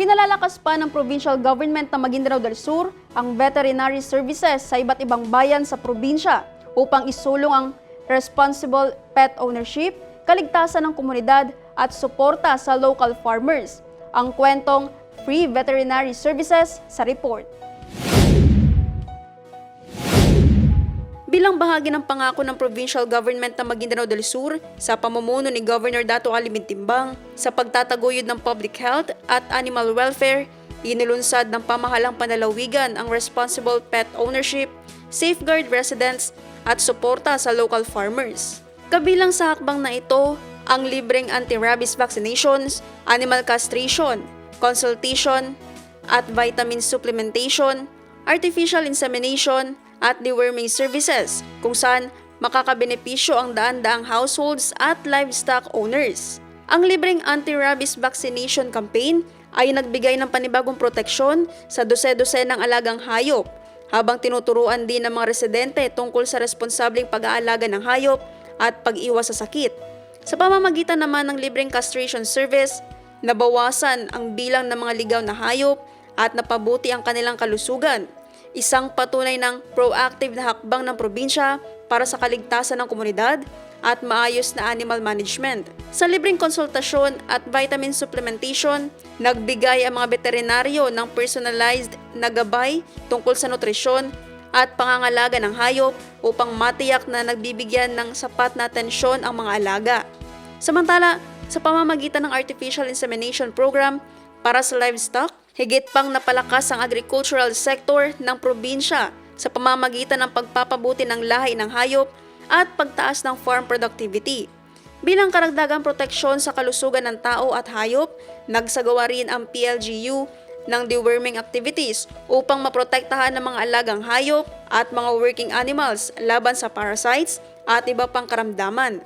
Pinalalakas pa ng provincial government ng Maguindanao del Sur ang veterinary services sa iba't ibang bayan sa probinsya upang isulong ang responsible pet ownership, kaligtasan ng komunidad at suporta sa local farmers. Ang kwentong Free Veterinary Services sa report. Bilang bahagi ng pangako ng provincial government ng Maguindanao del Sur sa pamumuno ni Governor Dato Ali Bintimbang sa pagtataguyod ng public health at animal welfare, inilunsad ng pamahalang panalawigan ang responsible pet ownership, safeguard residents at suporta sa local farmers. Kabilang sa hakbang na ito, ang libreng anti-rabies vaccinations, animal castration, consultation, at vitamin supplementation, artificial insemination, at deworming services kung saan makakabenepisyo ang daan-daang households at livestock owners. Ang libreng anti-rabies vaccination campaign ay nagbigay ng panibagong proteksyon sa dose-dose ng alagang hayop habang tinuturuan din ng mga residente tungkol sa responsableng pag-aalaga ng hayop at pag-iwas sa sakit. Sa pamamagitan naman ng libreng castration service, nabawasan ang bilang ng mga ligaw na hayop at napabuti ang kanilang kalusugan. Isang patunay ng proactive na hakbang ng probinsya para sa kaligtasan ng komunidad at maayos na animal management. Sa libreng konsultasyon at vitamin supplementation, nagbigay ang mga veterinaryo ng personalized na gabay tungkol sa nutrisyon at pangangalaga ng hayop upang matiyak na nagbibigyan ng sapat na atensyon ang mga alaga. Samantala, sa pamamagitan ng artificial insemination program para sa livestock, higit pang napalakas ang agricultural sector ng probinsya sa pamamagitan ng pagpapabuti ng lahi ng hayop at pagtaas ng farm productivity. Bilang karagdagang proteksyon sa kalusugan ng tao at hayop, nagsagawa rin ang PLGU ng deworming activities upang maprotektahan ng mga alagang hayop at mga working animals laban sa parasites at iba pang karamdaman.